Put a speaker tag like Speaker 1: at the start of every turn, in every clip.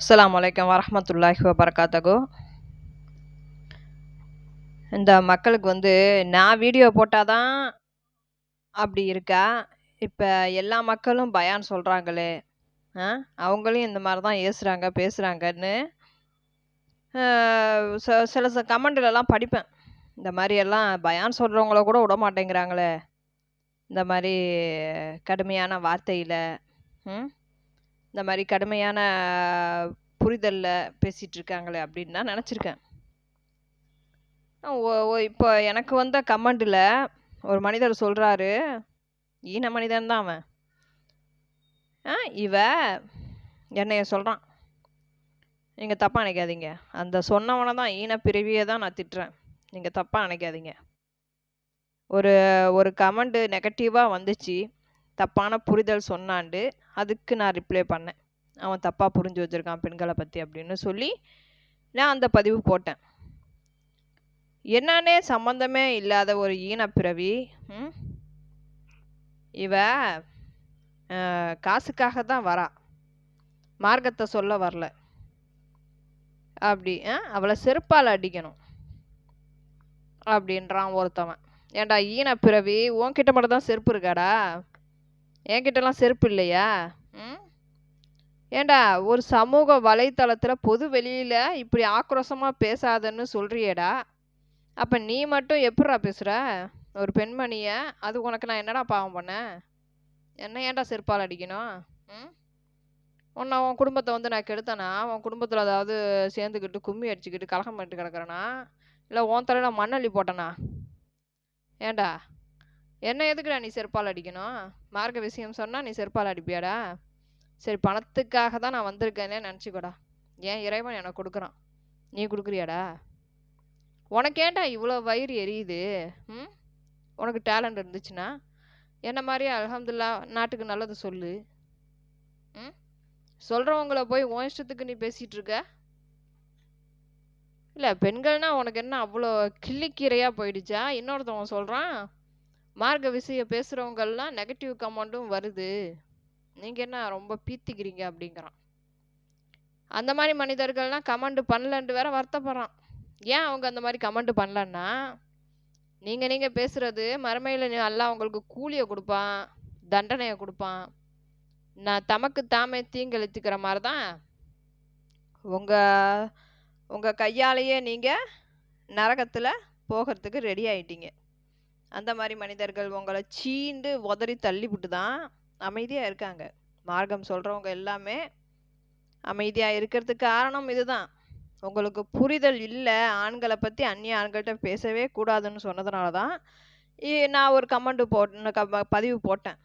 Speaker 1: அஸ்லாம் வலைக்கம் வரமத்துல்லாஹி வபர்காத்தகோ இந்த மக்களுக்கு வந்து நான் வீடியோ போட்டால் தான் அப்படி இருக்கா? இப்போ எல்லா மக்களும் பயான் சொல்கிறாங்களே அவங்களும் இந்த மாதிரி தான் ஏசுகிறாங்க பேசுகிறாங்கன்னு ச சில ச கமெண்ட்லலாம் படிப்பேன். இந்த மாதிரி எல்லாம் பயான் சொல்கிறவங்கள கூட விட மாட்டேங்கிறாங்களே. இந்த மாதிரி கடுமையான வார்த்தையில் ம்? இந்த மாதிரி கடுமையான புரிதலில் பேசிகிட்டு இருக்காங்களே அப்படின்னு நான் நினச்சிருக்கேன். ஓ ஓ இப்போ எனக்கு வந்த கமெண்டில் ஒரு மனிதர் சொல்கிறாரு ஈன மனிதன் தான் அவன். ஆ இவ என்னைய சொல்கிறான் நீங்கள் தப்பாக நினைக்காதீங்க. அந்த சொன்னவனை தான் ஈன பிறவியை தான் நான் திட்டுறேன். நீங்கள் தப்பாக நினைக்காதீங்க. ஒரு ஒரு கமெண்டு நெகட்டிவாக வந்துச்சு. தப்பான புரிதல் சொன்னாண்டு அதுக்கு நான் ரிப்ளை பண்ணேன். அவன் தப்பாக புரிஞ்சு வச்சுருக்கான் பெண்களை பற்றி அப்படின்னு சொல்லி நான் அந்த பதிவு போட்டேன். என்னன்னே சம்மந்தமே இல்லாத ஒரு ஈனப்பிறவி இவ காசுக்காக தான் வரா. மார்க்கத்தை சொல்ல வரல. அப்படி ஆ, அவளை செருப்பால் அடிக்கணும் அப்படின்றான் ஒருத்தவன். ஏன்டா ஈனப்பிறவி உன்கிட்ட மட்டும் தான் செருப்பு இருக்காடா? என்கிட்டலாம் செருப்பு இல்லையா? ம்? ஏன்டா ஒரு சமூக வலைத்தளத்தில் பொது வெளியில் இப்படி ஆக்ரோஷமாக பேசாதன்னு சொல்றியேடா. அப்போ நீ மட்டும் எப்படிடா பேசுகிற ஒரு பெண்மணியை அது உனக்கு நான் என்னடா பாவம் பண்ணேன் என்ன ஏன்டா செருப்பால் அடிக்கணும்? ம்? உன்னை உன் குடும்பத்தை வந்து நான் கெடுத்தனா? உன் குடும்பத்தில் அதாவது சேர்ந்துக்கிட்டு கும்மி அடிச்சுக்கிட்டு கலகம் பண்ணிட்டு கிடக்குறேனா? இல்லை உன் தலையில் மண்ணள்ளி போட்டனா? ஏன்டா என்ன எதுக்குடா நீ செருப்பால் அடிக்கணும்? மார்க்க விஷயம் சொன்னால் நீ செருப்பால் அடிப்பியாடா? சரி பணத்துக்காக தான் நான் வந்திருக்கேனே நினச்சிக்கோடா. ஏன் இறைவன் எனக்கு கொடுக்குறான்? நீ கொடுக்குறியாடா? உனக்கு ஏன்டா இவ்வளோ வயிறு எரியுது? ம்? உனக்கு டேலண்ட் இருந்துச்சுன்னா? என்ன மாதிரி அலமதுல்லா நாட்டுக்கு நல்லது சொல்லு. ம்? சொல்கிறவங்கள போய் உன் இஷ்டத்துக்கு நீ பேசிகிட்டு இருக்க இல்லை பெண்கள்னா உனக்கு என்ன அவ்வளோ கிள்ளிக்கீரையாக போயிடுச்சா? இன்னொருத்தவன் சொல்கிறான் மார்க்க விஷயம் பேசுகிறவங்கெல்லாம் நெகட்டிவ் கமெண்ட்டும் வருது. நீங்கள் என்ன ரொம்ப பீத்திக்கிறீங்க அப்படிங்கிறான். அந்த மாதிரி மனிதர்கள்லாம் கமெண்ட் பண்ணலன்ட்டு வேற வருத்தப்படுறான். ஏன் அவங்க அந்த மாதிரி கமெண்ட் பண்ணலன்னா நீங்கள் நீங்கள் பேசுகிறது மறுமையில் எல்லாம் அவங்களுக்கு கூலியை கொடுப்பான் தண்டனையை கொடுப்பான். நான் தமக்கு தாமே தீங்கழித்துக்கிற மாதிரி தான் உங்கள் உங்கள் கையாலேயே நீங்கள் நரகத்தில் போகிறதுக்கு ரெடி ஆயிட்டீங்க. அந்த மாதிரி மனிதர்கள் உங்களை சீண்டு உதறி தள்ளிவிட்டு தான் அமைதியாக இருக்காங்க. மார்க்கம் சொல்கிறவங்க எல்லாமே அமைதியாக இருக்கிறதுக்கு காரணம் இதுதான். உங்களுக்கு புரிதல் இல்லை ஆண்களை பற்றி அந்நிய ஆண்கள்கிட்ட பேசவே கூடாதுன்னு சொன்னதுனால தான் இ- நான் ஒரு கமெண்ட் போட்டு க பதிவு போட்டேன்.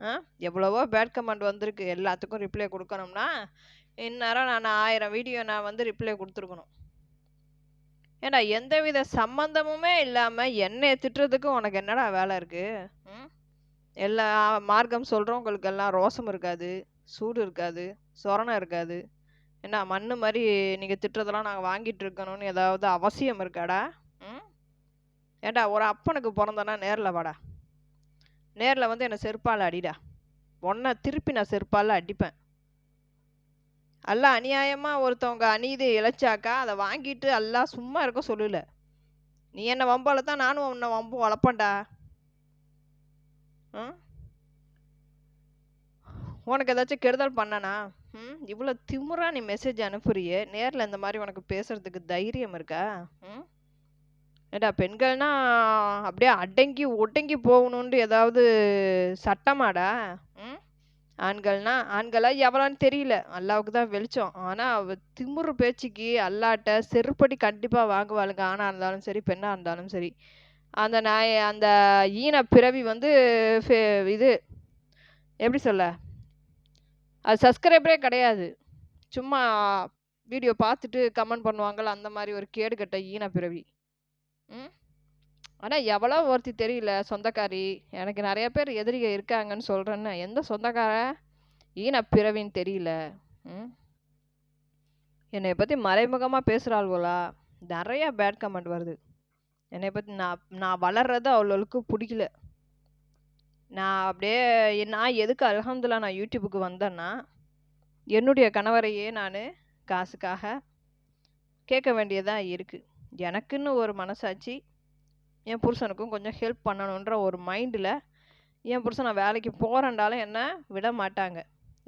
Speaker 1: ஆ எவ்வளவோ பேட் கமெண்ட் வந்திருக்கு. எல்லாத்துக்கும் ரிப்ளை கொடுக்கணும்னா இந்நேரம் நான் ஆயிரம் வீடியோ நான் வந்து ரிப்ளை கொடுத்துருக்கணும். ஏண்டா எந்தவித சம்மந்தமுமே இல்லாமல் என்னை திட்டுறதுக்கு உனக்கு என்னடா வேலை இருக்கு? ம்? எல்லா மார்க்கம் சொல்கிறவங்களுக்கு எல்லாம் ரோசம் இருக்காது சூடு இருக்காது சொரணம் இருக்காது. என்ன மண்ணு மாதிரி நீங்கள் திட்டுறதெல்லாம் நாங்கள் வாங்கிட்டு இருக்கணும்னு ஏதாவது அவசியம் இருக்காடா? ம்? ஏண்டா ஒரு அப்பனுக்கு பிறந்தனா நேரில் வாடா. நேரில் வந்து என்னை செருப்பால் அடிடா. உன்னை திருப்பி நான் செருப்பால் அடிப்பேன். அல்லாஹ் அநியாயமாக ஒருத்தவங்க அநீதி இழைச்சாக்கா அதை வாங்கிட்டு அல்லாஹ் சும்மா இருக்க சொல்லல. நீ என்ன வம்பால தான் நானும் உன்னை வம்பு வளர்ப்பேன்டா. உனக்கு ஏதாச்சும் கெடுதல் பண்ணனா? ம்? இவ்வளோ திமிரா நீ மெசேஜ் அனுப்புறியே? நேரில் இந்த மாதிரி உனக்கு பேசுறதுக்கு தைரியம் இருக்கா? ம்? ஏடா பெண்கள்னா அப்படியே அடங்கி ஒடுங்கி போகணுன்ட்டு ஏதாவது சட்டமாடா? ம்? ஆண்கள்னா ஆண்களா எவ்வளோன்னு தெரியல. அல்லாவுக்கு தான் வெளிச்சம். ஆனால் அவ திமிரு பேச்சுக்கு அல்லாட்ட செருப்படி கண்டிப்பாக வாங்குவாளுங்க. ஆணாக இருந்தாலும் சரி பெண்ணாக இருந்தாலும் சரி. அந்த நாய அந்த ஈன பிறவி வந்து ஃபே- இது எப்படி சொல்ல? அது சப்ஸ்கிரைபரே கிடையாது. சும்மா வீடியோ பார்த்துட்டு கமெண்ட் பண்ணுவாங்கள்ல அந்த மாதிரி ஒரு கேடுகட்ட ஈன பிறவி. ம்? ஆனால் எவ்வளோ ஒருத்தி தெரியல சொந்தக்காரி. எனக்கு நிறைய பேர் எதிரிக இருக்காங்கன்னு சொல்கிறேன்னு எந்த சொந்தக்கார? ஈன பிறவின்னு தெரியல. ம்? என்னை பற்றி மறைமுகமாக பேசுகிறாள்களா நிறையா பேட் கமெண்ட் வருது. என்னை பற்றி நான் நான் வளர்றது அவ்வளோவுக்கு பிடிக்கல. நான் அப்படியே நான் எதுக்கு அல்ஹம்துலில்லாஹ் நான் யூடியூபுக்கு வந்தேன்னா என்னுடைய கணவரையே நான் காசுக்காக கேட்க வேண்டியதாக இருக்குது எனக்குன்னு ஒரு மனசாட்சி என் புருஷனுக்கும் கொஞ்சம் ஹெல்ப் பண்ணணுன்ற ஒரு மைண்டில் என் புருஷன் நான் வேலைக்கு போகிறேன்டாலும் என்ன விட மாட்டாங்க.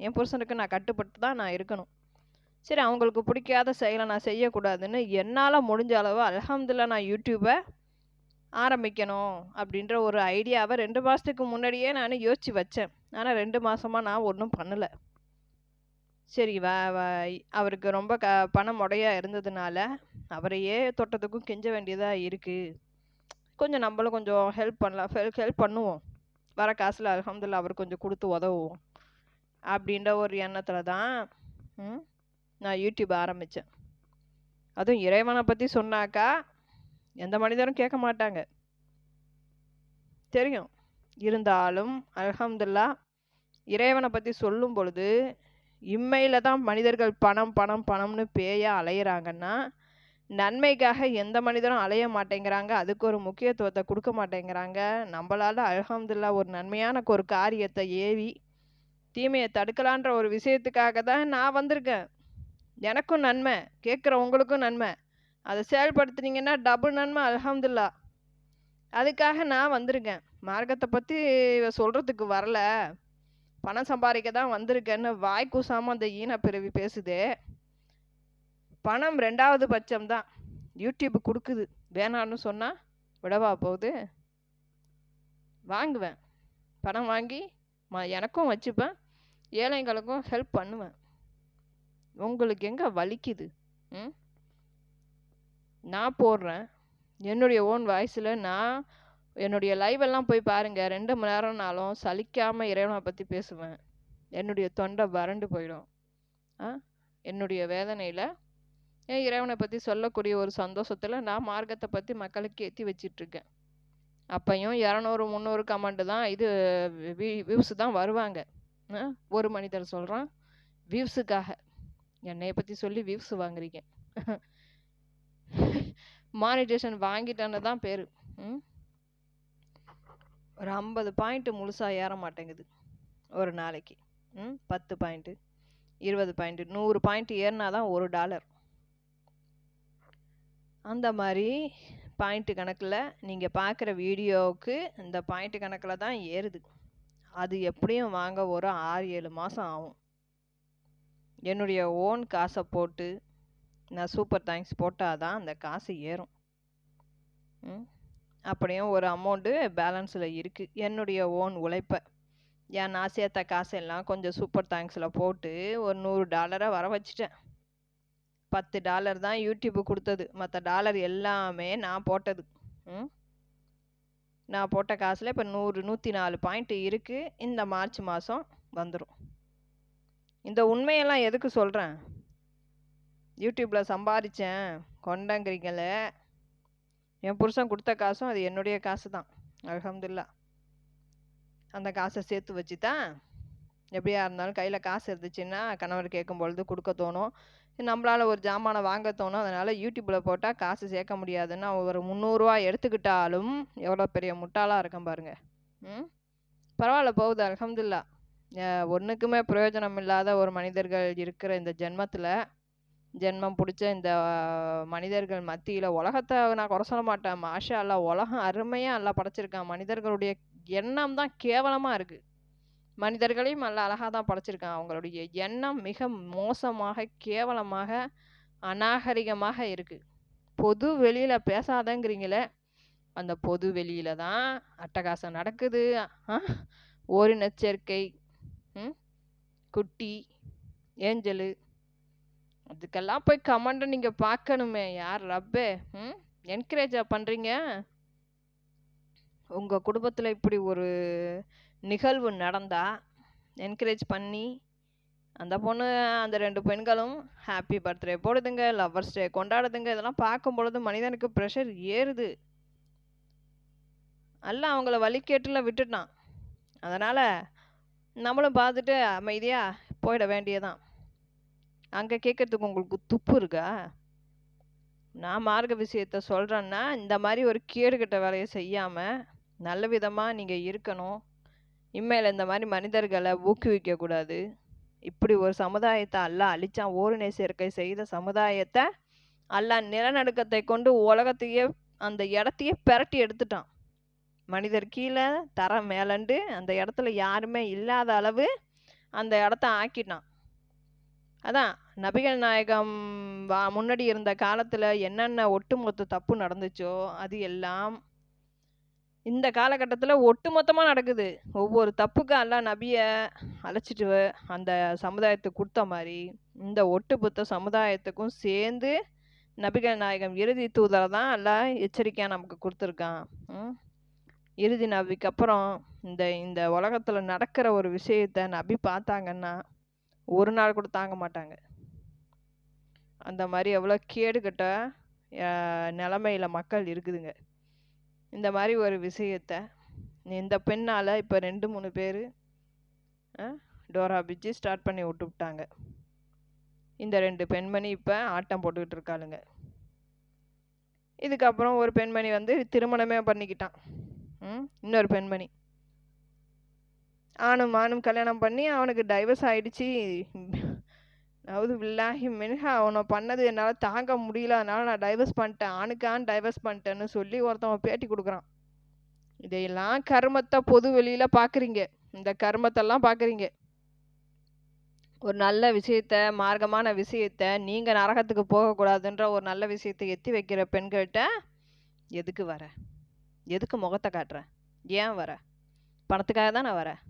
Speaker 1: என் புருஷனுக்கு நான் கட்டுப்பட்டு தான் நான் இருக்கணும். சரி அவங்களுக்கு பிடிக்காத செயலை நான் செய்யக்கூடாதுன்னு என்னால் முடிஞ்ச அளவு அல்ஹம்துலில்லாஹ் நான் யூடியூப்பை ஆரம்பிக்கணும் அப்படின்ற ஒரு ஐடியாவை ரெண்டு மாதத்துக்கு முன்னாடியே நான் யோசித்து வச்சேன். ஆனால் ரெண்டு மாதமாக நான் ஒன்றும் பண்ணலை. சரி வ வ அவருக்கு ரொம்ப க பணம் முடையா இருந்ததுனால அவரையே தொட்டத்துக்கும் கெஞ்ச வேண்டியதாக இருக்குது கொஞ்சம் நம்மளும் கொஞ்சம் ஹெல்ப் பண்ணலாம். ஹெல்ப் ஹெல்ப் பண்ணுவோம். வர காசில் அலமதுல்லா அவர் கொஞ்சம் கொடுத்து உதவுவோம். அப்படின்ற ஒரு எண்ணத்தில் தான் நான் யூடியூப் ஆரம்பித்தேன் அதுவும் இறைவனை பற்றி சொன்னாக்கா எந்த மனிதரும் கேட்க மாட்டாங்க. தெரியும். இருந்தாலும் அலமதுல்லா இறைவனை பற்றி சொல்லும் பொழுது இம்மையில் தான் மனிதர்கள் பணம் பணம் பணம்னு பேயா அலையிறாங்கன்னா நன்மைக்காக எந்த மனிதரும் அலைய மாட்டேங்கிறாங்க. அதுக்கு ஒரு முக்கியத்துவத்தை கொடுக்க மாட்டேங்கிறாங்க. நம்மளால் அல்ஹம்துலில்லாஹ் ஒரு நன்மையான ஒரு காரியத்தை ஏவி தீமையை தடுக்கலான்ற ஒரு விஷயத்துக்காக தான் நான் வந்திருக்கேன். எனக்கும் நன்மை கேட்குற உங்களுக்கும் நன்மை. அதை செயல்படுத்துனீங்கன்னா டபுள் நன்மை அல்ஹம்துலில்லாஹ் அதுக்காக நான் வந்திருக்கேன். மார்க்கத்தை பற்றி சொல்கிறதுக்கு வரல. பணம் சம்பாதிக்க தான் வந்திருக்கேன்னு வாய் கூசாமல் அந்த ஈனப்பிறவி பேசுதே. பணம் ரெண்டாவது பட்சம் தான் யூடியூப் கொடுக்குது. வேணான்னு சொன்னால் விடவா போகுது? வாங்குவேன். பணம் வாங்கி ம எனக்கும் வச்சுப்பேன். ஏழைங்களுக்கும் ஹெல்ப் பண்ணுவேன். உங்களுக்கு எங்கே வலிக்குது? ம்? நான் போடுறேன். என்னுடைய ஓன் வாய்ஸில் நான் என்னுடைய லைவெல்லாம் போய் பாருங்கள் ரெண்டு மணி நேரம்னாலும் சலிக்காமல் இறைவனை பற்றி பேசுவேன். என்னுடைய தொண்டை வறண்டு போயிடும். ஆ? என்னுடைய வேதனையில் என் இறைவனை பற்றி சொல்லக்கூடிய ஒரு சந்தோஷத்தில் நான் மார்க்கத்தை பற்றி மக்களுக்கு ஏற்றி வச்சிட்ருக்கேன். அப்பையும் இரநூறு முந்நூறு கமெண்ட் தான் இது வியூஸ் தான் வருவாங்க. ஒரு மனிதர் சொல்கிறான் வியூஸுக்காக என்னையை பற்றி சொல்லி வியூஸ் வாங்குறீங்க. மானிட்டேஷன் வாங்கிட்டேன்னு தான் பேர். ம்? ஒரு ஐம்பது பாயிண்ட்டு முழுசாக ஏற மாட்டேங்குது. ஒரு நாளைக்கு. ம்? பத்து பாயிண்ட்டு இருபது பாயிண்ட்டு நூறு பாயிண்ட் ஏறினா தான் ஒரு டாலர் அந்த மாதிரி பாயிண்ட்டு கணக்கில் நீங்கள் பார்க்குற வீடியோவுக்கு இந்த பாயிண்ட்டு கணக்கில் தான் ஏறுது. அது எப்படியும் வாங்க ஒரு ஆறு ஏழு மாதம் ஆகும். என்னுடைய ஓன் காசை போட்டு நான் சூப்பர் தேங்க்ஸ் போட்டால் தான் அந்த காசு ஏறும். அப்படியும் ஒரு அமௌண்ட்டு பேலன்ஸில் இருக்குது என்னுடைய ஓன் உழைப்பை. ஏன் நான் சேர்த்த காசெல்லாம் கொஞ்சம் சூப்பர் தேங்க்ஸில் போட்டு ஒரு நூறு டாலரை வர வச்சிட்டேன். பத்து டாலர் தான் யூடியூப் கொடுத்தது. மற்ற டாலர் எல்லாமே நான் போட்டது. ம்? நான் போட்ட காசில் இப்போ நூறு நூற்றி நாலு பாயிண்ட் இருக்குது இந்த மார்ச் மாதம் வந்துடும் இந்த உண்மையெல்லாம் எதுக்கு சொல்கிறேன் யூடியூப்பில் சம்பாதிச்சேன் கொண்டங்கிறீங்களே என் புருஷன் கொடுத்த காசும் அது என்னுடைய காசு தான். அல்ஹம்துலில்லாஹ் அந்த காசை சேர்த்து வச்சு தான் எப்படியா இருந்தாலும் கையில் காசு இருந்துச்சுன்னா கணவர் கேட்கும் பொழுது கொடுக்க தோணும். நம்மளால் ஒரு ஜாமானை வாங்க தோணும். அதனால் யூடியூப்பில் போட்டால் காசு சேர்க்க முடியாதுன்னு அவன் ஒரு முந்நூறுரூவா எடுத்துக்கிட்டாலும் எவ்வளோ பெரிய முட்டாளாக இருக்கும் பாருங்கள் ம்? பரவாயில்ல போகுது. அலமதுல்லா ஒன்றுக்குமே பிரயோஜனம் இல்லாத ஒரு மனிதர்கள் இருக்கிற இந்த ஜென்மத்தில் ஜென்மம் பிடிச்ச இந்த மனிதர்கள் மத்தியில் உலகத்தை நான் குறை சொல்ல மாட்டேன். மாஷா அல்லாஹ் உலகம் அருமையாக எல்லாம் படைச்சிருக்கான். மனிதர்களுடைய எண்ணம் தான் கேவலமாக இருக்குது மனிதர்களையும் நல்ல அழகாக தான் படைச்சிருக்கான் அவங்களுடைய எண்ணம் மிக மோசமாக கேவலமாக அநாகரிகமாக இருக்குது பொது வெளியில் பேசாதங்கிறீங்களே அந்த பொது வெளியில தான் அட்டகாசம் நடக்குது. ஆ ஓரினச்சேர்க்கை குட்டி ஏஞ்சலு அதுக்கெல்லாம் போய் கமெண்ட்டை நீங்கள் பார்க்கணுமே யார் ரப்பே? ம் என்கரேஜா பண்ணுறீங்க உங்கள் குடும்பத்தில் இப்படி ஒரு நிகழ்வு நடந்தா என்கரேஜ் பண்ணி அந்த பொண்ணு அந்த ரெண்டு பெண்களும் ஹாப்பி பர்த்டே போடுதுங்க லவ்வர்ஸ் டே கொண்டாடுதுங்க. இதெல்லாம் பார்க்கும் பொழுது மனிதனுக்கு ப்ரெஷர் ஏறுது. அல்ல அவங்கள வழிகேட்டில் விட்டுட்டான். அதனால் நம்மளும் பார்த்துட்டு அமைதியாக போயிட வேண்டியதான் அங்கே கேட்கறதுக்கு உங்களுக்கு துப்பு இருக்கா? நான் மார்க்க விஷயத்த சொல்கிறேன்னா இந்த மாதிரி ஒரு கேடுகட்ட வேலையை செய்யாமல் நல்ல விதமாக நீங்கள் இருக்கணும். இனிமேல் இந்த மாதிரி மனிதர்களை ஊக்குவிக்கக்கூடாது. இப்படி ஒரு சமுதாயத்தை அல்லாஹ் அழிச்சான். ஓரினை சேர்க்கை செய்த சமுதாயத்தை அல்லாஹ் நிலநடுக்கத்தை கொண்டு உலகத்தையே அந்த இடத்தையே பிரட்டி எடுத்துட்டான். மனிதர் கீழே தர மேலண்டு அந்த இடத்துல யாருமே இல்லாத அளவு அந்த இடத்த ஆக்கிட்டான். அதான் நபிகள் நாயகம் வா முன்னாடி இருந்த காலத்தில் என்னென்ன ஒட்டுமொத்த தப்பு நடந்துச்சோ அது எல்லாம் இந்த காலகட்டத்தில் ஒட்டுமொத்தமாக நடக்குது. ஒவ்வொரு தப்புக்கு எல்லாம் நபியை அழைச்சிட்டு அந்த சமுதாயத்துக்கு கொடுத்த மாதிரி இந்த ஒட்டுமொத்த சமுதாயத்துக்கும் சேர்ந்து நபிகள் நாயகம் இறுதி தூதரை தான் எல்லாம் எச்சரிக்கையாக நமக்கு கொடுத்துருக்கான். இறுதி நபிக்கு அப்புறம் இந்த இந்த உலகத்தில் நடக்கிற ஒரு விஷயத்த நபி பார்த்தாங்கன்னா ஒரு நாள் கூட தாங்க மாட்டாங்க. அந்த மாதிரி எவ்வளோ கேடுகட்ட நிலமையில் மக்கள் இருக்குதுங்க. இந்த மாதிரி ஒரு விஷயத்த இந்த பெண்ணால் இப்போ ரெண்டு மூணு பேர் டோரா பிச்சு ஸ்டார்ட் பண்ணி விட்டு விட்டாங்க இந்த ரெண்டு பெண்மணி இப்போ ஆட்டம் போட்டுக்கிட்டு இருக்காளுங்க. இதுக்கப்புறம் ஒரு பெண்மணி வந்து திருமணமே பண்ணிக்கிட்டான். இன்னொரு பெண்மணி. ஆணும் ஆணும் கல்யாணம் பண்ணி அவனுக்கு டைவர்ஸ் ஆயிடுச்சு. அதாவது வில்லாஹி மின்ஹா அவனை பண்ணது என்னால் தாங்க முடியல. அதனால நான் டைவர்ஸ் பண்ணிட்டேன். ஆணுக்கு ஆண் டைவர்ஸ் பண்ணிட்டேன்னு சொல்லி ஒருத்தவன் பேட்டி கொடுக்குறான். இதையெல்லாம் கர்மத்தை பொது வெளியில் பார்க்குறீங்க இந்த கர்மத்தெல்லாம் பார்க்குறீங்க ஒரு நல்ல விஷயத்த மார்க்கமான விஷயத்த நீங்கள் நரகத்துக்கு போகக்கூடாதுன்ற ஒரு நல்ல விஷயத்தை எத்தி வைக்கிற பெண்கள்கிட்ட எதுக்கு வர? எதுக்கு முகத்தை காட்டுறேன் ஏன் வர? பணத்துக்காக தான் நான் வரேன்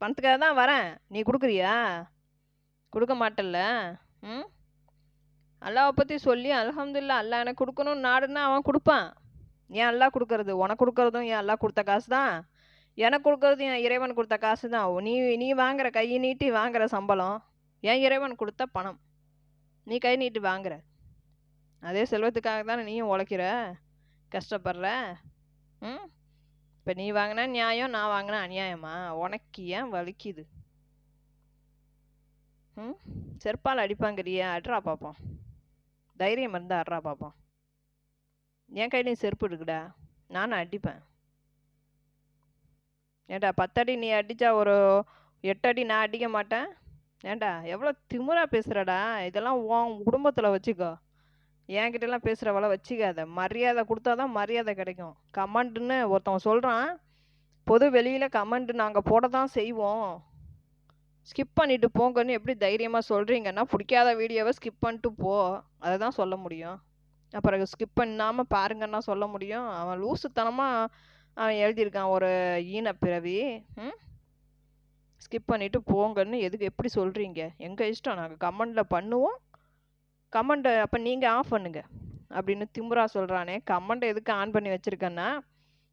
Speaker 1: பணத்துக்காக தான் வரேன். நீ கொடுக்குறியா? கொடுக்க மாட்டல்ல? ம்? அல்லாவை பற்றி சொல்லி அல்ஹம்துலில்லா அல்லா எனக்கு கொடுக்கணும்னு நாடுன்னா அவன் கொடுப்பான். ஏன் அல்லா கொடுக்கறது? உனக்கு கொடுக்கறதும் ஏன் அல்லா கொடுத்த காசு தான் எனக்கு கொடுக்கறதும் என் இறைவன் கொடுத்த காசு தான் நீ நீ வாங்குற கையை நீட்டி வாங்குற சம்பளம் என் இறைவன் கொடுத்த பணம்? நீ கை நீட்டி வாங்குற. அதே செல்வத்துக்காக தானே நீயும் உழைக்கிற? கஷ்டப்படுற? ம்? இப்போ நீ வாங்கினா நியாயம் நான் வாங்கினா அநியாயமா? உனக்கு ஏன் வலிக்குது? ம்? செருப்பால் அடிப்பாங்கிறியா அட்ரா பார்ப்போம் தைரியம் இருந்தால் அட்ரா பார்ப்போம் என் கையிலையும் செருப்பு இருக்குடா. நானும் அடிப்பேன். ஏன்டா பத்தடி நீ அடித்தா ஒரு எட்டடி நான் அடிக்க மாட்டேன்? ஏன்டா எவ்வளோ திமுறா பேசுகிறடா இதெல்லாம் உன் குடும்பத்தில் வச்சுக்கோ. என்கிட்டலாம் பேசுகிறவள வச்சுக்காத. மரியாதை கொடுத்தா தான் மரியாதை கிடைக்கும். கமெண்ட்டுன்னு ஒருத்தவன் சொல்கிறான் பொது வெளியில் கமெண்ட் நாங்கள் போட தான் செய்வோம். ஸ்கிப் பண்ணிட்டு போங்கன்னு எப்படி தைரியமாக சொல்கிறீங்கன்னா பிடிக்காத வீடியோவை ஸ்கிப் பண்ணிட்டு போ. அதை தான் சொல்ல முடியும். அப்புறம் ஸ்கிப் பண்ணாமல் பாருங்கன்னா சொல்ல முடியும். அவன் லூசுத்தனமாக அவன் எழுதியிருக்கான் ஒரு ஈனப்பிறவி பிறவி. ம்? ஸ்கிப் பண்ணிட்டு போங்கன்னு எதுக்கு எப்படி சொல்கிறீங்க எங்கள் இஷ்டம்? நாங்கள் கமெண்டில் பண்ணுவோம். கமெண்ட்டை அப்போ நீங்கள் ஆஃப் பண்ணுங்க. அப்படின்னு திமுறா சொல்கிறானே கமெண்ட்டை எதுக்கு ஆன் பண்ணி வச்சுருக்கேன்னா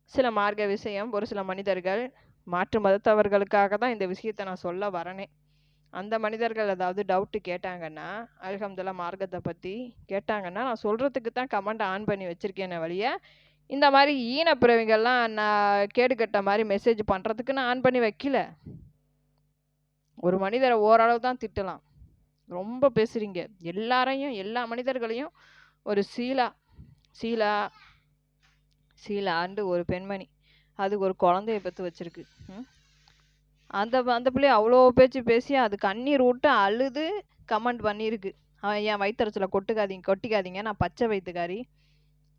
Speaker 1: சில மார்க்க விஷயம் ஒரு சில மனிதர்கள் மாற்று மதத்தவர்களுக்காக தான் இந்த விஷயத்த நான் சொல்ல வரனே. அந்த மனிதர்கள் ஏதாவது டவுட்டு கேட்டாங்கன்னா அல்ஹம்துல்லா மார்க்கத்தை பற்றி கேட்டாங்கன்னா நான் சொல்கிறதுக்கு தான் கமெண்ட் ஆன் பண்ணி வச்சுருக்கேனே வழிய. இந்த மாதிரி ஈன பிறவிகள்லாம் நான் கேடுகட்ட மாதிரி மெசேஜ் பண்ணுறதுக்கு நான் ஆன் பண்ணி வைக்கல. ஒரு மனிதரை ஓரளவு தான் திட்டலாம். ரொம்ப பேசுகிறீங்க எல்லாரையும் எல்லா மனிதர்களையும் ஒரு சீலா சீலா சீலாண்டு ஒரு பெண்மணி. அதுக்கு ஒரு குழந்தைய பெற்று வச்சிருக்கு. ம். அந்த அந்த பிள்ளை அவ்வளோ பேச்சு பேசி அது கண்ணீர் விட்டு அழுது கமெண்ட் பண்ணியிருக்கு அவன் என் வயிற்றுச்சலை கொட்டுக்காதீங்க கொட்டிக்காதீங்க நான் பச்சை வயிற்றுக்காரி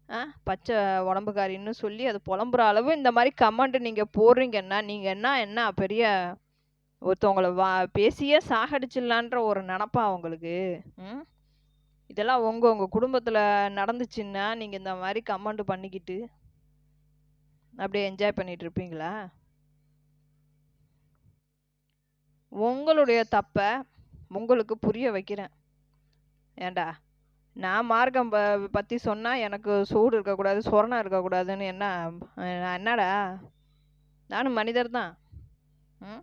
Speaker 1: ஆ பச்சை உடம்புக்காரின்னு சொல்லி அது புலம்புற அளவு இந்த மாதிரி கமெண்ட் நீங்கள் போடுறீங்கன்னா நீங்கள் என்ன என்ன பெரிய ஒருத்தவங்கள வா பேசியே சாகடிச்சிடலான்ற ஒரு நினப்பா உங்களுக்கு ம். இதெல்லாம் உங்கள் உங்கள் குடும்பத்தில் நடந்துச்சுன்னா நீங்கள் இந்த மாதிரி கமெண்ட் பண்ணிக்கிட்டு அப்படியே என்ஜாய் பண்ணிட்டு இருப்பீங்களா உங்களுடைய தப்பை உங்களுக்கு புரிய வைக்கிறேன். ஏன்டா நான் மார்க்கம் ப பற்றி சொன்னால் எனக்கு சூடு இருக்கக்கூடாது சொரணம் இருக்கக்கூடாதுன்னு என்ன நான் என்னடா? நானும் மனிதர் தான். ம்?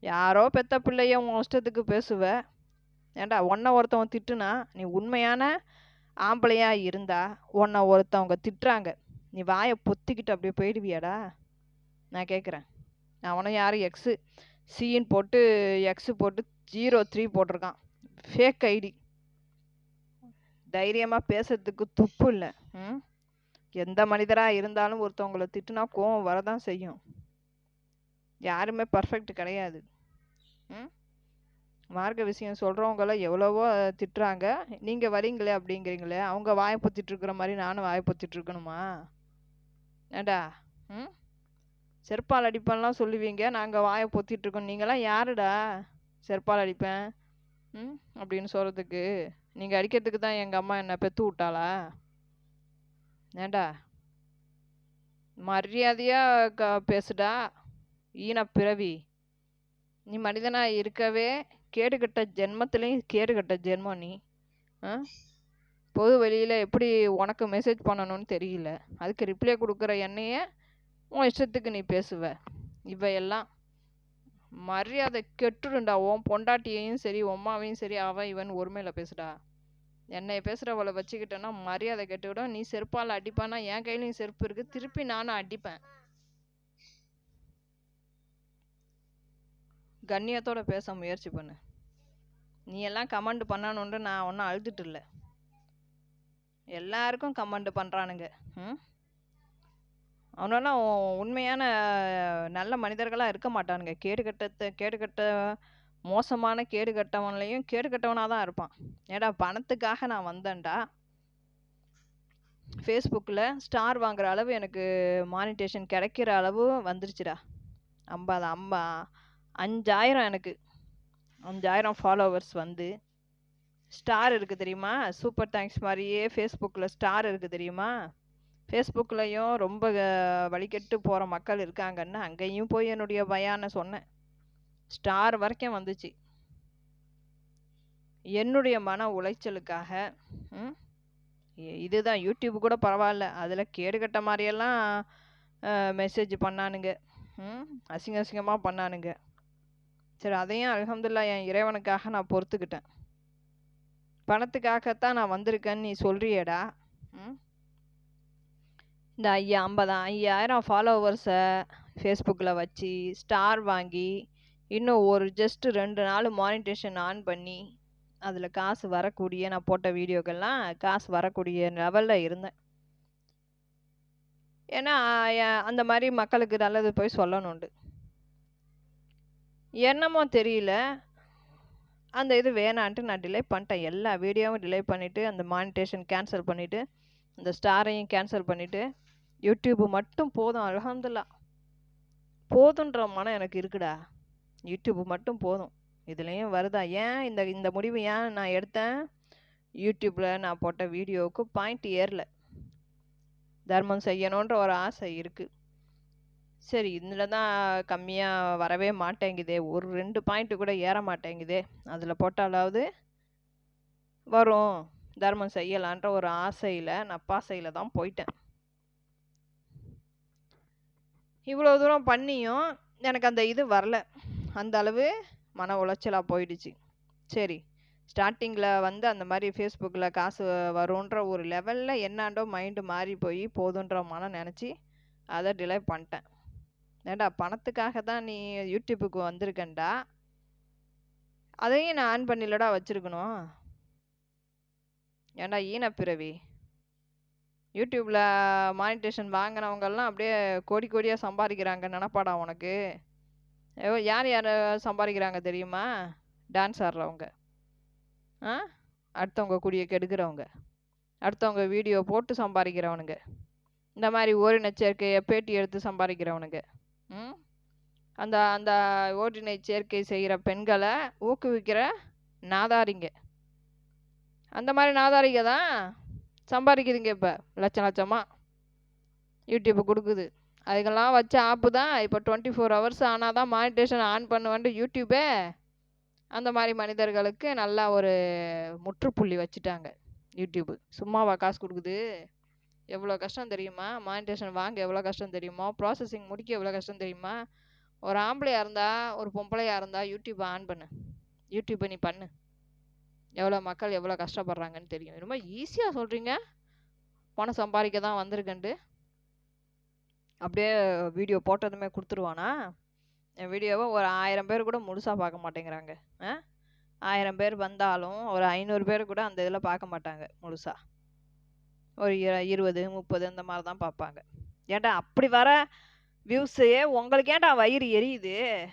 Speaker 1: யாரோ பெத்த பிள்ளைய உன் இஷ்டத்துக்கு பேசுவ. ஏண்டா உன்னை ஒருத்தவன் திட்டுனா நீ உண்மையான ஆம்பளையாக இருந்தா உன்னை ஒருத்தவங்க திட்டுறாங்க. நீ வாயை பொத்திக்கிட்டு அப்படியே போயிடுவியாடா? நான் கேட்குறேன் அவனும் யாரும் எக்ஸு சின்னு போட்டு எக்ஸு போட்டு ஜீரோ த்ரீ போட்டிருக்கான். ஃபேக் ஐடி தைரியமாக பேசுறதுக்கு துப்பு இல்லை. ம்? எந்த மனிதராக இருந்தாலும் ஒருத்தவங்கள திட்டுனா கோவம் வரதான் செய்யும். யாருமே பர்ஃபெக்ட் கிடையாது. ம்? மார்க்க விஷயம் சொல்கிறவங்கள எவ்வளவோ திட்டுறாங்க. நீங்கள் வரீங்களே அப்படிங்கிறீங்களே. அவங்க வாயை பொத்திட்டு இருக்கிற மாதிரி நானும் வாயை பொத்திட்டு இருக்கணுமா? ஏண்டா? ம்? செருப்பால் அடிப்பேன்லாம் சொல்லுவீங்க. நாங்கள் வாயை பொத்திட்ருக்கோம் நீங்களாம் யாருடா? செருப்பால் அடிப்பேன். ம்? அப்படின்னு சொல்கிறதுக்கு நீங்கள் அடிக்கிறதுக்கு தான் எங்கள் அம்மா என்னை பெற்று விட்டாளா? ஏண்டா? மரியாதையாக க பேசுடா. ஈன பிறவி. நீ மனிதனாக இருக்கவே கேடுகட்ட ஜென்மத்திலையும் கேடுகட்ட ஜென்மம் நீ. ஆ? பொது வெளியில் எப்படி உனக்கு மெசேஜ் பண்ணணும்னு தெரியல. அதுக்கு ரிப்ளை கொடுக்குற என்னைய உன் இஷ்டத்துக்கு நீ பேசுவ. இவையெல்லாம் மரியாதை கெட்டுடுண்டா உன் பொண்டாட்டியையும் சரி உம்மாவையும் சரி அவன் இவன் ஒருமையில் பேசுடா. என்னை பேசுகிறவளை வச்சுக்கிட்டேன்னா மரியாதை கெட்டுவிடும். நீ செருப்பால் அடிப்பானா? என் கையிலையும் செருப்பு இருக்குது திருப்பி நானும் அடிப்பேன். கண்ணியத்தோட பேச முயற்சி பண்ணு. நீ எல்லாம் கமெண்ட் பண்ணணுன்ட்டு நான் ஒன்றும் அழுதுட்டு இல்லை. எல்லாருக்கும் கமெண்ட் பண்ணுறானுங்க ம்? அவனெல்லாம் உண்மையான நல்ல மனிதர்களாக இருக்க மாட்டானுங்க. கேடு கட்டத்தை கேடு கட்ட மோசமான கேடு கேடுகட்டவனாக கேடு கட்டவனாக தான் இருப்பான். ஏடா பணத்துக்காக நான் வந்தேன்டா. ஃபேஸ்புக்கில் ஸ்டார் வாங்குற அளவு எனக்கு மானிட்டேஷன் கிடைக்கிற அளவு வந்துருச்சுடா. ஐம்பது அம்பா அஞ்சாயிரம் எனக்கு. அஞ்சாயிரம் ஃபாலோவர்ஸ் வந்து. ஸ்டார் இருக்குது தெரியுமா? சூப்பர் தேங்க்ஸ் மாதிரியே ஃபேஸ்புக்கில் ஸ்டார் இருக்குது தெரியுமா? ஃபேஸ்புக்லேயும் ரொம்ப வழிகெட்டு போகிற மக்கள் இருக்காங்கன்னு அங்கேயும் போய் என்னுடைய பயானை சொன்னேன். ஸ்டார் வரைக்கும் வந்துச்சு. என்னுடைய மன உளைச்சலுக்காக இதுதான் யூடியூப் கூட பரவாயில்ல. அதில் கேடுகட்ட மாதிரியெல்லாம் மெசேஜ் பண்ணானுங்க. அசிங்க அசிங்கமாக பண்ணானுங்க. சரி அதையும் அல்ஹம்துலில்லா என் இறைவனுக்காக நான் பொறுத்துக்கிட்டேன். பணத்துக்காகத்தான் நான் வந்திருக்கேன்னு நீ சொல்கிறியடா ம்? இந்த ஐயா ஐம்பதா ஐயாயிரம் ஃபாலோவர்ஸை ஃபேஸ்புக்கில் வச்சு ஸ்டார் வாங்கி இன்னும் ஒரு ஜஸ்ட் ரெண்டு நாள் மானிட்டேஷன் ஆன் பண்ணி அதில் காசு வரக்கூடிய நான் போட்ட வீடியோக்கெல்லாம் காசு வரக்கூடிய லெவலில் இருந்தேன். ஏன்னா அந்த மாதிரி மக்களுக்கு நல்லது போய் சொல்லணுண்டு. என்னமோ தெரியல. அந்த இது வேணான்ட்டு நான் டிலே பண்ணிட்டேன். எல்லா வீடியோவும் டிலே பண்ணிவிட்டு அந்த மானிட்டேஷன் கேன்சல் பண்ணிவிட்டு அந்த ஸ்டாரையும் கேன்சல் பண்ணிவிட்டு யூடியூப்பு மட்டும் போதும் அல்ஹம்துலில்லா போதுன்ற மனம் எனக்கு இருக்குடா. யூடியூப்பு மட்டும் போதும். இதுலேயும் வருதா? ஏன் இந்த இந்த முடிவு ஏன் நான் எடுத்தேன்? யூடியூப்பில் நான் போட்ட வீடியோவுக்கு பாயிண்ட் ஏறல. தர்மம் செய்யணுன்ற ஒரு ஆசை இருக்குது சரி இதில் தான் கம்மியாக வரவே மாட்டேங்குதே. ஒரு ரெண்டு பாயிண்ட்டு கூட ஏற மாட்டேங்குதே. அதில் போட்டாலாவது வரும். தர்மம் செய்யலான்ற ஒரு ஆசையில் நப்பாசையில் தான் போயிட்டேன். இவ்வளோ தூரம் பண்ணியும் எனக்கு அந்த இது வரல. அந்த அளவு மன உளைச்சலாக போயிடுச்சு. சரி ஸ்டார்டிங்கில் வந்து அந்த மாதிரி ஃபேஸ்புக்கில் காசு வரும்ன்ற ஒரு லெவலில் என்னாண்டோ மைண்டு மாறி போய் போதுன்ற மனம் நினச்சி அதை டிலே பண்ணிட்டேன். ஏண்டா பணத்துக்காக தான் நீ யூடியூப்புக்கு வந்திருக்கேன்டா? அதையும் நான் ஆன் பண்ணிலடா வச்சுருக்கணும். ஏண்டா ஈனப்பிறவி யூடியூப்பில் மானிட்டேஷன் வாங்கினவங்கெல்லாம் அப்படியே கோடி கோடியாக சம்பாதிக்கிறாங்க நினப்பாடா உனக்கு? யார் யார் சம்பாதிக்கிறாங்க தெரியுமா? டான்ஸ் ஆடுறவங்க ஆ? அடுத்தவங்க குடியை கெடுக்கிறவங்க. அடுத்தவங்க வீடியோ போட்டு சம்பாதிக்கிறவனுங்க. இந்த மாதிரி ஓரின சேர்க்கையை பேட்டி எடுத்து சம்பாதிக்கிறவனுங்க. அந்த அந்த ஓரினை சேர்க்கை செய்கிற பெண்களை ஊக்குவிக்கிற நாதாரிங்க. அந்த மாதிரி நாதாரிங்க தான் சம்பாதிக்குதுங்க இப்போ லட்சம். லட்சமாக யூடியூப் கொடுக்குது. அதுக்கெல்லாம் வச்ச ஆப்பு தான் இப்போ டுவெண்ட்டி ஃபோர் ஹவர்ஸ் ஆனால் தான் மானிட்டேஷன் ஆன் பண்ணுவேன்ட்டு யூடியூபே அந்த மாதிரி மனிதர்களுக்கு நல்லா ஒரு முற்றுப்புள்ளி வச்சுட்டாங்க யூடியூப்பு சும்மாவா காசு கொடுக்குது. எவ்வளோ கஷ்டம் தெரியுமா? மானிட்டேஷன் வாங்க எவ்வளோ கஷ்டம் தெரியுமா? ப்ராசஸிங் முடிக்க எவ்வளோ கஷ்டம் தெரியுமா? ஒரு ஆம்பளையாக இருந்தால் ஒரு பொம்பளையாக இருந்தால் யூடியூப்பை ஆன் பண்ணு. யூடியூப்பை நீ பண்ணு. எவ்வளோ மக்கள் எவ்வளோ கஷ்டப்படுறாங்கன்னு தெரியும். ரொம்ப ஈஸியாக சொல்கிறீங்க பணம் சம்பாதிக்க தான் வந்திருக்கேன்ட்டு. அப்படியே வீடியோ போட்டதுமே கொடுத்துருவானா? என் வீடியோவை ஒரு ஆயிரம் பேர் கூட முழுசாக பார்க்க மாட்டேங்கிறாங்க. ஆ? ஆயிரம் பேர் வந்தாலும் ஒரு ஐநூறு பேர் கூட அந்த இதில் பார்க்க மாட்டாங்க முழுசாக ஒரு இருபது முப்பது இந்த மாதிரி தான் பார்ப்பாங்க ஏன்டா அப்படி வர வியூஸையே உங்களுக்கு ஏன்டா வயிறு எரியுது?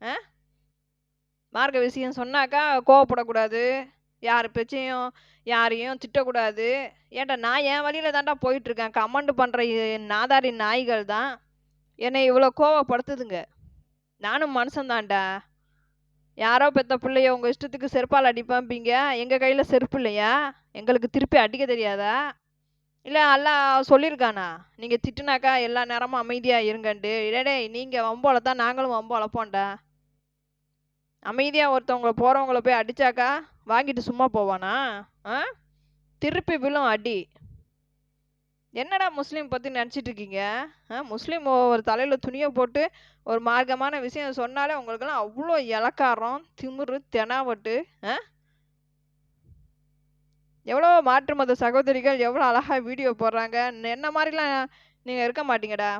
Speaker 1: ஆ? மார்க்க விஷயம் சொன்னாக்கா கோவப்படக்கூடாது. யார் பேச்சையும் யாரையும் திட்டக்கூடாது. ஏன்டா நான் என் வழியில் தான்டா போயிட்டுருக்கேன். கமெண்ட் பண்ணுற நாதாரி நாய்கள் தான் என்னை இவ்வளோ கோவப்படுத்துதுங்க. நானும் மனுஷன்தான்டா யாரோ பெத்த பிள்ளைய உங்கள் இஷ்டத்துக்கு செருப்பால் அடிப்பாம்பீங்க? எங்கள் கையில் செருப்பு இல்லையா? எங்களுக்கு திருப்பி அடிக்க தெரியாதா? இல்லை எல்லாம் சொல்லியிருக்கானா நீங்கள் திட்டுனாக்கா எல்லா நேரமும் அமைதியாக இருங்கன்ட்டு. டேய் நீங்கள் வம்பு நாங்களும் வம்பு வளர்ப்போம்டா அமைதியாக ஒருத்தவங்கள போகிறவங்கள போய் அடித்தாக்கா வாங்கிட்டு சும்மா போவானா? ஆ? திருப்பி விழும் அடி. என்னடா முஸ்லீம் பற்றி நினச்சிட்டு இருக்கீங்க? ஆ? முஸ்லீம் ஒரு தலையில் துணியை போட்டு ஒரு மார்க்கமான விஷயம் சொன்னாலே உங்களுக்கெல்லாம் அவ்வளோ இலக்காரம் திமிரு தெனாவட்டு ஆ? எவ்வளோ மாற்று மத சகோதரிகள் எவ்வளோ அழகாக வீடியோ போடுறாங்க. என்ன மாதிரிலாம் நீங்கள் இருக்க மாட்டீங்கடா?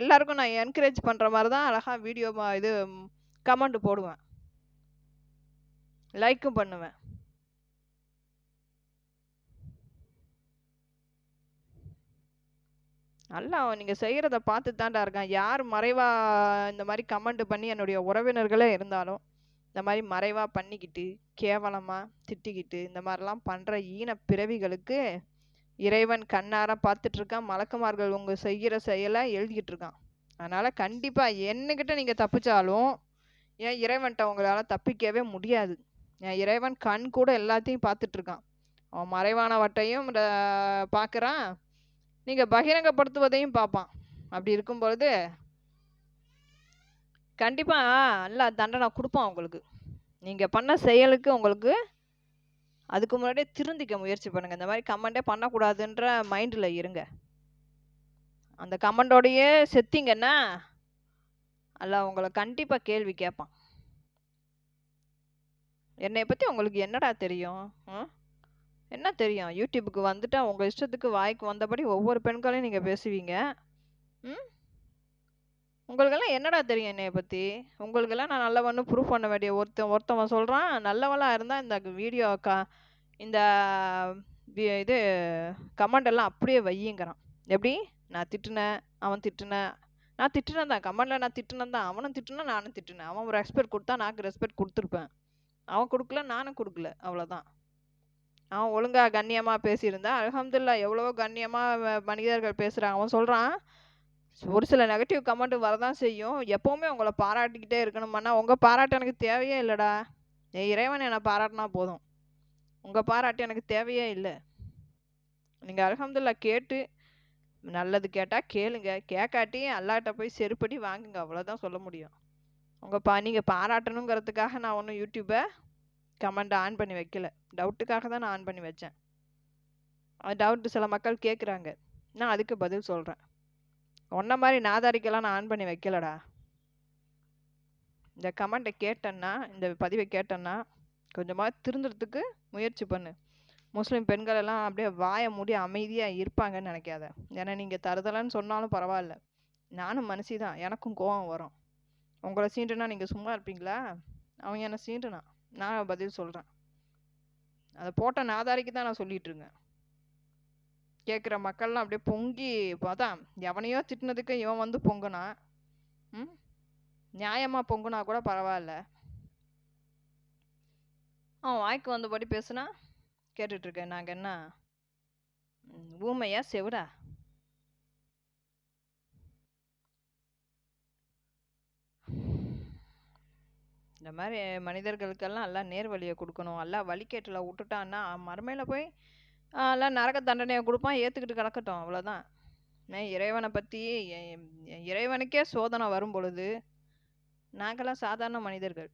Speaker 1: எல்லாருக்கும் நான் என்கரேஜ் பண்ணுற மாதிரி தான் அழகாக வீடியோ இது கமெண்ட் போடுவேன். லைக்கும் பண்ணுவேன். நல்லா நீங்கள் செய்கிறத பார்த்து தான்டா இருக்கேன். யார் மறைவாக இந்த மாதிரி கமெண்ட் பண்ணி என்னுடைய உறவினர்களே இருந்தாலும் இந்த மாதிரி மறைவாக பண்ணிக்கிட்டு கேவலமாக திட்டிக்கிட்டு இந்த மாதிரிலாம் பண்ணுற ஈன பிறவிகளுக்கு இறைவன் கண்ணார பார்த்துட்ருக்கான். மலக்குமார்கள் உங்கள் செய்கிற செயலை எழுதிக்கிட்டு இருக்கான் அதனால் கண்டிப்பாக என்னக்கிட்ட நீங்கள் தப்பிச்சாலும் ஏன் இறைவன்கிட்ட உங்களால் தப்பிக்கவே முடியாது. என் இறைவன் கண் கூட எல்லாத்தையும் பார்த்துட்ருக்கான். அவன் மறைவானவற்றையும் பார்க்குறான். நீங்கள் பகிரங்கப்படுத்துவதையும் பார்ப்பான். அப்படி இருக்கும் பொழுது கண்டிப்பாக அல்லாஹ் தண்டனை கொடுப்பான் உங்களுக்கு நீங்கள் பண்ண செயலுக்கு உங்களுக்கு அதுக்கு முன்னாடியே திருந்திக்க முயற்சி பண்ணுங்கள் இந்த மாதிரி கமெண்டே பண்ணக்கூடாதுன்ற மைண்டில் இருங்க. அந்த கமெண்டோடையே செத்தீங்கன்னா அல்ல உங்களை கண்டிப்பாக கேள்வி கேட்பான். என்னை பற்றி உங்களுக்கு என்னடா தெரியும்? ம்? என்ன தெரியும்? யூடியூபுக்கு வந்துட்டு உங்கள் இஷ்டத்துக்கு வாய்க்கு வந்தபடி ஒவ்வொரு பெண்களையும் நீங்கள் பேசுவீங்க. ம்? உங்களுக்கெல்லாம் என்னடா தெரியும் என்னைய பத்தி? உங்களுக்கெல்லாம் நான் நல்லவன்னு ப்ரூவ் பண்ண வேண்டிய ஒருத்தன் ஒருத்தவன் சொல்றான். நல்லவளாக இருந்தா இந்த வீடியோ கா இந்த இது கமெண்ட் எல்லாம் அப்படியே வையுங்கிறான். எப்படி? நான் திட்டுனேன் அவன் திட்டுனேன். நான் திட்டுனேன் தான். கமெண்ட்ல நான் திட்டுனேன் தான். அவனும் திட்டுனா நானும் திட்டுனேன். அவன் ஒரு ரெஸ்பெக்ட் கொடுத்தா நான் ரெஸ்பெக்ட் கொடுத்துருப்பேன். அவன் கொடுக்கல நானும் கொடுக்கல. அவ்வளவுதான். அவன் ஒழுங்கா கண்ணியமா பேசியிருந்தா அலமதுல்லா எவ்வளவோ கண்ணியமா மனிதர்கள் பேசுறாங்க. அவன் சொல்றான் ஒரு சில நெகட்டிவ் கமெண்ட் வரதான் செய்யும். எப்போவுமே உங்களை பாராட்டிக்கிட்டே இருக்கணுமாண்ணா? உங்கள் பாராட்டு எனக்கு தேவையே இல்லைடா. என் இறைவன் என்னை பாராட்டினா போதும். உங்கள் பாராட்டு எனக்கு தேவையே இல்லை. நீங்கள் அலகம்துல்லா கேட்டு நல்லது கேட்டால் கேளுங்க. கேட்காட்டி அல்லாட்ட போய் செருப்படி வாங்குங்க. அவ்வளோதான் சொல்ல முடியும். உங்கள் பா நீங்கள் பாராட்டணுங்கிறதுக்காக நான் ஒன்றும் யூடியூப்பை கமெண்ட் ஆன் பண்ணி வைக்கல. டவுட்டுக்காக தான் நான் ஆன் பண்ணி வச்சேன். அது சில மக்கள் கேட்குறாங்க நான் அதுக்கு பதில் சொல்கிறேன் உன்ன மாதிரி நாதாரிக்கெல்லாம் நான் ஆன் பண்ணி வைக்கலடா. இந்த கமெண்ட்டை கேட்டேன்னா இந்த பதிவை கேட்டேன்னா கொஞ்சமாக திருந்துறதுக்கு முயற்சி பண்ணு. முஸ்லீம் பெண்கள் எல்லாம் அப்படியே வாயை மூடி அமைதியாக இருப்பாங்கன்னு நினைக்காத. ஏன்னா நீங்கள் தருதலைன்னு சொன்னாலும் பரவாயில்ல. நானும் மனுஷி தான் எனக்கும் கோவம் வரும். உங்களை சீண்டுனா நீங்கள் சும்மா இருப்பீங்களா? அவங்க என்ன சீண்டுனா நான் பதில் சொல்கிறேன் அதை போட்ட நாதாரிக்கு தான் நான் சொல்லிகிட்ருக்கேன் கேட்குற மக்கள்லாம் அப்படியே பொங்கி பார்த்தா எவனையோ திட்டினதுக்கு இவன் வந்து பொங்குனா? ம்? நியாயமா பொங்குனா கூட பரவாயில்ல. அவன் வாய்க்கு வந்தபடி பேசுனா? கேட்டுட்டு இருக்கேன் நாங்க என்ன? ஊமையா செவிடா? இந்த மாதிரி மனிதர்களுக்கெல்லாம் எல்லாம் நேர் வழியை கொடுக்கணும். எல்லாம் வழிகேட்டில் விட்டுட்டான்னா மறுமையில் போய் ஆஹ் எல்லாம் நரக தண்டனையை கொடுப்பான் ஏற்றுக்கிட்டு கிடக்கட்டும் அவ்வளோதான் நான் இறைவனை பற்றி எ- இறைவனுக்கே சோதனை வரும் பொழுது நாங்களாம் சாதாரண மனிதர்கள்.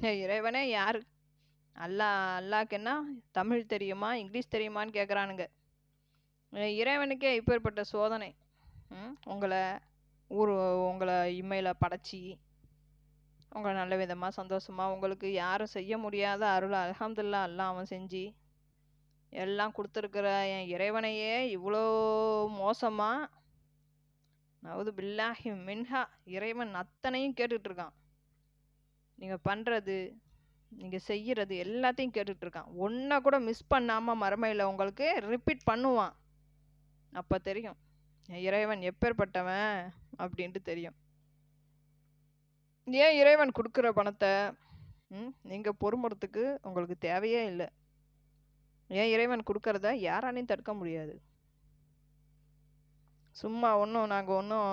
Speaker 1: ஏய், இறைவனே யார்? அல்லாஹ் அல்லாஹ்க்கு என்ன? தமிழ் தெரியுமா? இங்கிலீஷ் தெரியுமான்னு கேட்குறானுங்க இறைவனுக்கே இப்பேற்பட்ட சோதனை. உங்களை ஊர் உங்களை இம்மையில் படைச்சி உங்களை நல்ல விதமாக சந்தோஷமாக உங்களுக்கு யாரும் செய்ய முடியாத அருள் அலகம்துல்லா அல்லாஹ் அவன் செஞ்சு எல்லாம் கொடுத்துருக்குற என் இறைவனையே இவ்வளோ மோசமாக நவது பில்லாஹி மின்ஹா. இறைவன் அத்தனையும் கேட்டுட்ருக்கான். இருக்கான் பண்ணுறது நீங்கள் செய்கிறது எல்லாத்தையும் கேட்டுட்ருக்கான். ஒன்றை கூட மிஸ் பண்ணாமல் மறமையில் உங்களுக்கு ரிப்பீட் பண்ணுவான். அப்போ தெரியும் என் இறைவன் எப்பேற்பட்டவன் அப்படின்ட்டு தெரியும். ஏன் இறைவன் கொடுக்குற பணத்தை நீங்கள் பொறுமுறத்துக்கு உங்களுக்கு தேவையே இல்லை. ஏன் இறைவன் கொடுக்கறத யாராலையும் தடுக்க முடியாது. சும்மா ஒன்றும் நாங்கள் ஒன்றும்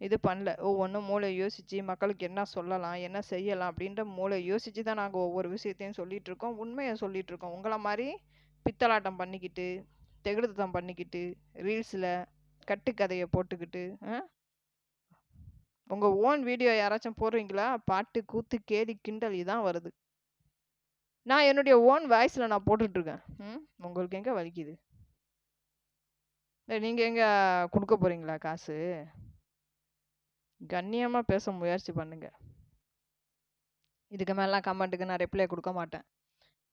Speaker 1: இது பண்ணல. ஒவ்வொன்றும் மூளை யோசித்து மக்களுக்கு என்ன சொல்லலாம் என்ன செய்யலாம் அப்படின்ற மூளை யோசித்து தான் நாங்கள் ஒவ்வொரு விஷயத்தையும் சொல்லிகிட்ருக்கோம் உண்மையை சொல்லிகிட்ருக்கோம் உங்களை மாதிரி பித்தலாட்டம் பண்ணிக்கிட்டு தெகுடுத்தம் பண்ணிக்கிட்டு ரீல்ஸில் கட்டுக்கதையை போட்டுக்கிட்டு உங்கள் ஓன் வீடியோ யாராச்சும் போடுறீங்களா? பாட்டு கூத்து கேலி கிண்டல் இதான் வருது. நான் என்னுடைய ஓன் வாய்ஸில் நான் போட்டுட்ருக்கேன் ம்? உங்களுக்கு எங்கே வலிக்குது? இல்லை நீங்கள் எங்கே கொடுக்க போகிறீங்களா காசு? கண்ணியமாக பேச முயற்சி பண்ணுங்கள் இதுக்கு மேலாம் கமெண்ட்டுக்கு நான் ரிப்ளை கொடுக்க மாட்டேன்.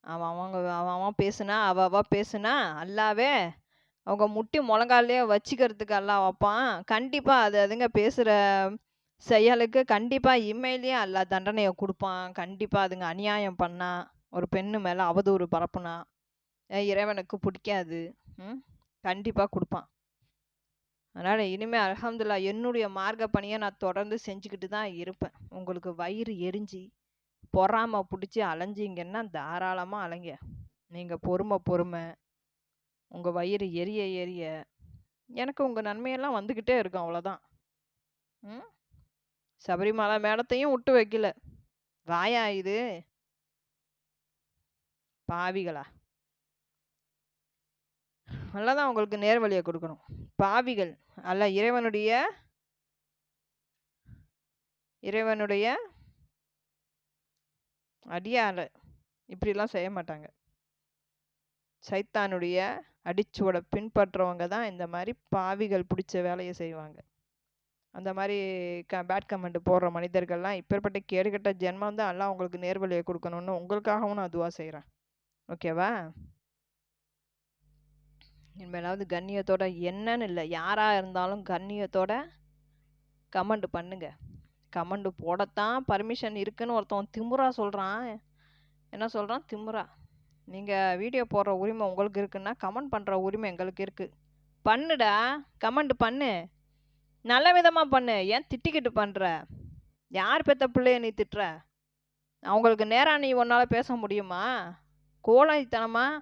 Speaker 1: அவன் அவங்க அவன் அவன் பேசுனா அவ அவ பேசுனா அல்லாவே அவங்க முட்டி முழங்காலே வச்சுக்கிறதுக்கு அல்லா வைப்பான். கண்டிப்பாக அது அதுங்க பேசுகிற செயலுக்கு கண்டிப்பாக இம்மையிலேயே அல்லா தண்டனையை கொடுப்பான். கண்டிப்பாக அதுங்க அநியாயம் பண்ணான் ஒரு பெண்ணு மேலே அவதூறு பரப்புனா இறைவனுக்கு பிடிக்காது. ம் கண்டிப்பாக கொடுப்பான். அதனால் இனிமேல் அல்ஹம்துலில்லா என்னுடைய மார்க்க பணியை நான் தொடர்ந்து செஞ்சுக்கிட்டு தான் இருப்பேன். உங்களுக்கு வயிறு எரிஞ்சு பொறாம பிடிச்சி அலைஞ்சிங்கன்னா தாராளமாக அலைங்க. நீங்கள் பொறுமை பொறுமை. உங்கள் வயிறு எரிய எரிய. எனக்கு உங்கள் நன்மையெல்லாம் வந்துக்கிட்டே இருக்கும் அவ்வளோதான். ம்? சபரிமலை மேடத்தையும் விட்டு வைக்கல. வாயா இது? பாவிகளா? தான் உங்களுக்கு நேர்வழியை கொடுக்கணும். பாவிகள். அல்ல இறைவனுடைய இறைவனுடைய அடியாள இப்படிலாம் செய்ய மாட்டாங்க. சைத்தானுடைய அடிச்சுவட பின்பற்றவங்க தான் இந்த மாதிரி பாவிகள் பிடிச்ச வேலையை செய்வாங்க. அந்த மாதிரி க பேட் கமெண்ட் போடுற மனிதர்கள்லாம் இப்பேற்பட்ட கேடுகட்ட ஜென்மம் தான் எல்லாம் உங்களுக்கு நேர்வழியை கொடுக்கணும்னு உங்களுக்காகவும் நான் அதுவாக செய்கிறேன் ஓகேவா? இனிமேலாவது கண்ணியத்தோட என்னன்னு இல்லை. யாராக இருந்தாலும் கண்ணியத்தோட கமெண்ட் பண்ணுங்க. கமெண்ட் போடத்தான் பர்மிஷன் இருக்குன்னு ஒருத்தன் திமுறா சொல்கிறான் என்ன சொல்கிறான் திமுறா. நீங்கள் வீடியோ போடுற உரிமை உங்களுக்கு இருக்குன்னா கமெண்ட் பண்ணுற உரிமை எங்களுக்கு இருக்குது பண்ணுடா. கமெண்ட் பண்ணு. நல்ல விதமாக பண்ணு. ஏன் திட்டிக்கிட்டு பண்ணுற யார் பெற்ற பிள்ளைய நீ திட்டுற? அவங்களுக்கு நேராக நீ உன்னால் பேச முடியுமா? கோழைத்தனமாக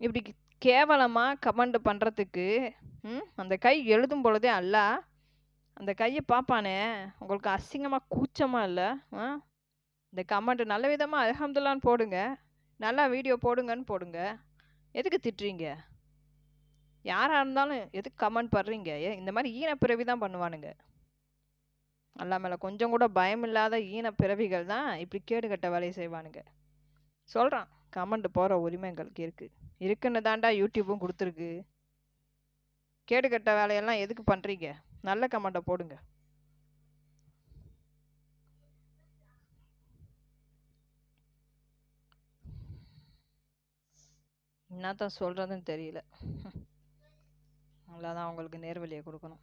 Speaker 1: இப்படி கேவலமாக கமெண்ட் பண்ணுறதுக்கு ம் அந்த கை எழுதும் பொழுதே அல்ல அந்த கையை பார்ப்பானே உங்களுக்கு அசிங்கமாக கூச்சமாக இல்லை? ஆ? இந்த கமெண்ட் நல்ல விதமாக அலகம்துல்லான்னு போடுங்க நல்லா வீடியோ போடுங்கன்னு போடுங்க. எதுக்கு திட்டுறீங்க? யாராக இருந்தாலும் எதுக்கு கமெண்ட் படுறீங்க ஏ இந்த மாதிரி ஈன பிறவி தான் பண்ணுவானுங்க. அல்லா மேலே கொஞ்சம் கூட பயம் இல்லாத ஈன பிறவிகள் தான் இப்படி கேடுகட்ட வேலையை செய்வானுங்க. சொல்கிறான் கமெண்ட் போகிற உரிமை எங்களுக்கு இருக்குது இருக்குன்னு தாண்டா யூடியூப்பும் கொடுத்துருக்கு. கேடுகட்ட வேலையெல்லாம் எதுக்கு பண்ணுறீங்க நல்ல கமெண்ட்டை போடுங்க. என்னத்தான் சொல்கிறதுன்னு தெரியல. அவ்வளோதான் அவங்களுக்கு நேர்வழியை கொடுக்கணும்.